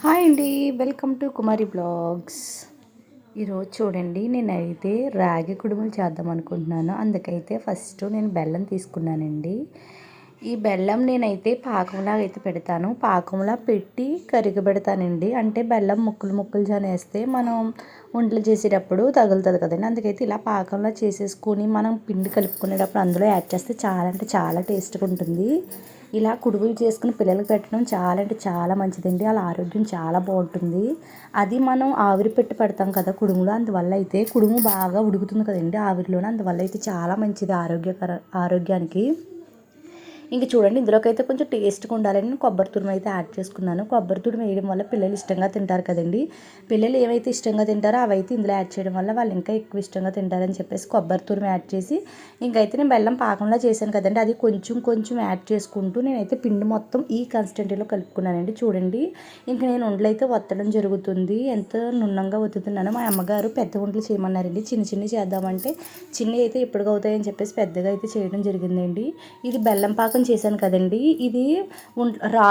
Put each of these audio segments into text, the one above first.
Hi అండి. Welcome to Kumari blogs. ఈరోజు చూడండి నేనైతే రాగి కుడుములు చేద్దాం అనుకుంటున్నాను. అందుకైతే ఫస్ట్ నేను బెల్లం తీసుకున్నానండి. ఈ బెల్లం నేనైతే పాకంలాగా అయితే పెడతాను. పాకంలా పెట్టి కరిగబెడతానండి. అంటే బెల్లం ముక్కలు ముక్కలు జనేస్తే మనం వంటలు చేసేటప్పుడు తగులుతుంది కదండి. అందుకైతే ఇలా పాకంలా చేసేసుకొని మనం పిండి కలుపుకునేటప్పుడు అందులో యాడ్ చేస్తే చాలా అంటే చాలా టేస్ట్గా ఉంటుంది. ఇలా కుడుగులు చేసుకుని పిల్లలకు పెట్టడం చాలా అంటే చాలా మంచిదండి. వాళ్ళ ఆరోగ్యం చాలా బాగుంటుంది. అది మనం ఆవిరి పెట్టి పెడతాం కదా కుడుములో. అందువల్ల అయితే కుడుము బాగా ఉడుకుతుంది కదండి ఆవిరిలోనే. అందువల్ల అయితే చాలా మంచిది ఆరోగ్యకర ఆరోగ్యానికి. ఇంక చూడండి ఇందులోకైతే కొంచెం టేస్ట్గా ఉండాలని నేను కొబ్బరి తురుము అయితే యాడ్ చేసుకున్నాను. కొబ్బరి తురుము వేయడం వల్ల పిల్లలు ఇష్టంగా తింటారు కదండి. పిల్లలు ఏవైతే ఇష్టంగా తింటారో అవైతే ఇందులో యాడ్ చేయడం వల్ల వాళ్ళు ఇంకా ఎక్కువ ఇష్టంగా తింటారని చెప్పేసి కొబ్బరి తురుము యాడ్ చేసి ఇంకైతే నేను బెల్లం పాకంలో చేశాను కదండి. అది కొంచెం కొంచెం యాడ్ చేసుకుంటూ నేనైతే పిండి మొత్తం ఈ కన్సిస్టెంటీలో కలుపుకున్నానండి. చూడండి ఇంక నేను ఉండలు అయితే వత్తడం జరుగుతుంది. ఎంత నున్నంగా వత్తుతున్నానో మా అమ్మగారు పెద్ద ఉండలు చేయమన్నారండి. చిన్న చిన్న చేద్దామంటే చిన్న అయితే ఎప్పటికవుతాయని అవుతాయని చెప్పేసి పెద్దగా అయితే చేయడం జరిగిందండి. ఇది బెల్లం పాకం పాకం చేశాను కదండి. ఇది రా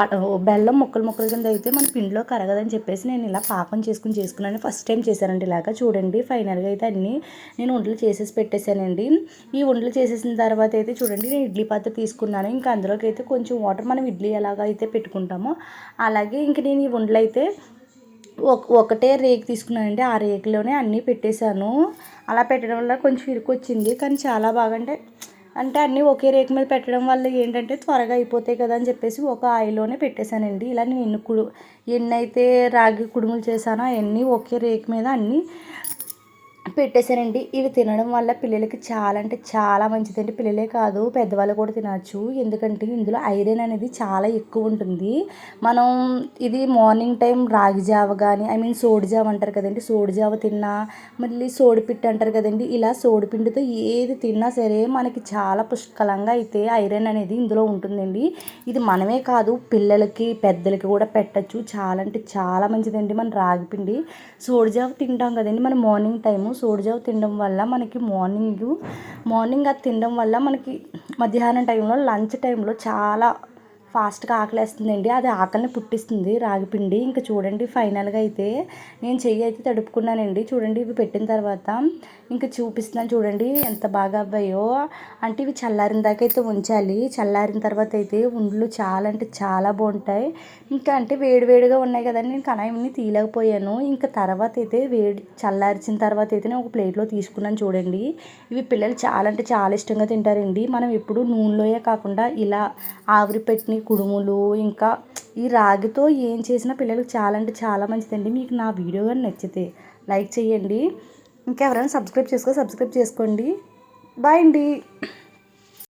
బెల్లం ముక్కలు ముక్కలు కింద అయితే మన పిండిలో కరగదని చెప్పేసి నేను ఇలా పాకం చేసుకుని చేసుకున్నాను. ఫస్ట్ టైం చేశానండి ఇలాగా. చూడండి ఫైనల్గా అయితే అన్నీ నేను వంటలు చేసేసి పెట్టేశానండి. ఈ వంటలు చేసేసిన తర్వాత అయితే చూడండి నేను ఇడ్లీ పాత్ర తీసుకున్నాను. ఇంకా అందులోకి అయితే కొంచెం వాటర్ మనం ఇడ్లీ ఎలాగా అయితే పెట్టుకుంటామో అలాగే ఇంక నేను ఈ వంటలు అయితే ఒకటే రేక్ తీసుకున్నానండి. ఆ రేకులోనే అన్నీ పెట్టేశాను. అలా పెట్టడం వల్ల కొంచెం ఇరుకు వచ్చింది. కానీ చాలా బాగా అంటే అంటే అన్నీ ఒకే రేకు మీద పెట్టడం వల్ల ఏంటంటే త్వరగా అయిపోతాయి కదా అని చెప్పేసి ఒక ఆయిల్లోనే పెట్టేశానండి. ఇలా నేను ఎన్ని కుడు ఎన్నైతే రాగి కుడుములు చేశానో అవన్నీ ఒకే రేకు మీద అన్నీ పెట్టేశానండి ఇవి తినడం వల్ల పిల్లలకి చాలా అంటే చాలా మంచిదండి. పిల్లలే కాదు పెద్దవాళ్ళు కూడా తినచ్చు. ఎందుకంటే ఇందులో ఐరన్ అనేది చాలా ఎక్కువ ఉంటుంది. మనం ఇది మార్నింగ్ టైం రాగి జావ కానీ ఐ మీన్ సోడి జావ అంటారు కదండి. సోడి జావ తిన్నా మళ్ళీ సోడిపిట్టు అంటారు కదండి. ఇలా సోడిపిండితో ఏది తిన్నా సరే మనకి చాలా పుష్కలంగా అయితే ఐరన్ అనేది ఇందులో ఉంటుందండి. ఇది మనమే కాదు పిల్లలకి పెద్దలకి కూడా పెట్టచ్చు. చాలా అంటే చాలా మంచిదండి మన రాగిపిండి సోడి జావ తింటాం కదండి. మన మార్నింగ్ టైము సోడిజావు తినడం వల్ల మనకి మార్నింగ్ మార్నింగ్ అది తినడం వల్ల మనకి మధ్యాహ్నం టైంలో లంచ్ టైంలో చాలా ఫాస్ట్గా ఆకలేస్తుందండి. అది ఆకలిని పుట్టిస్తుంది రాగిపిండి ఇంకా చూడండి ఫైనల్గా అయితే నేను చెయ్యి అయితే తడుపుకున్నానండి. చూడండి ఇవి పెట్టిన తర్వాత ఇంకా చూపిస్తున్నాను చూడండి ఎంత బాగా అవ్వాయో. అంటే ఇవి చల్లారిన దాకా అయితే ఉంచాలి. చల్లారిన తర్వాత అయితే ఉండ్లు చాలా అంటే చాలా బాగుంటాయి. ఇంకా అంటే వేడివేడిగా ఉన్నాయి కదండి. నేను కణాయిని తీయలేకపోయాను. ఇంకా తర్వాత అయితే వేడి చల్లార్చిన తర్వాత అయితే నేను ఒక ప్లేట్లో తీసుకున్నాను చూడండి. ఇవి పిల్లలు చాలా అంటే చాలా ఇష్టంగా తింటారండి. మనం ఎప్పుడు నూనెలోయే కాకుండా ఇలా ఆవిరి పెట్టిన కుడుములు ఇంకా ఈ రాగితో ఏం చేసినా పిల్లలకు చాలా అంటే చాలా మంచిదండి. మీకు నా వీడియో కానీ నచ్చితే లైక్ చేయండి. ఇంకా ఎవరైనా సబ్స్క్రైబ్ చేసుకో సబ్స్క్రైబ్ చేసుకోండి. బాయ్ అండి.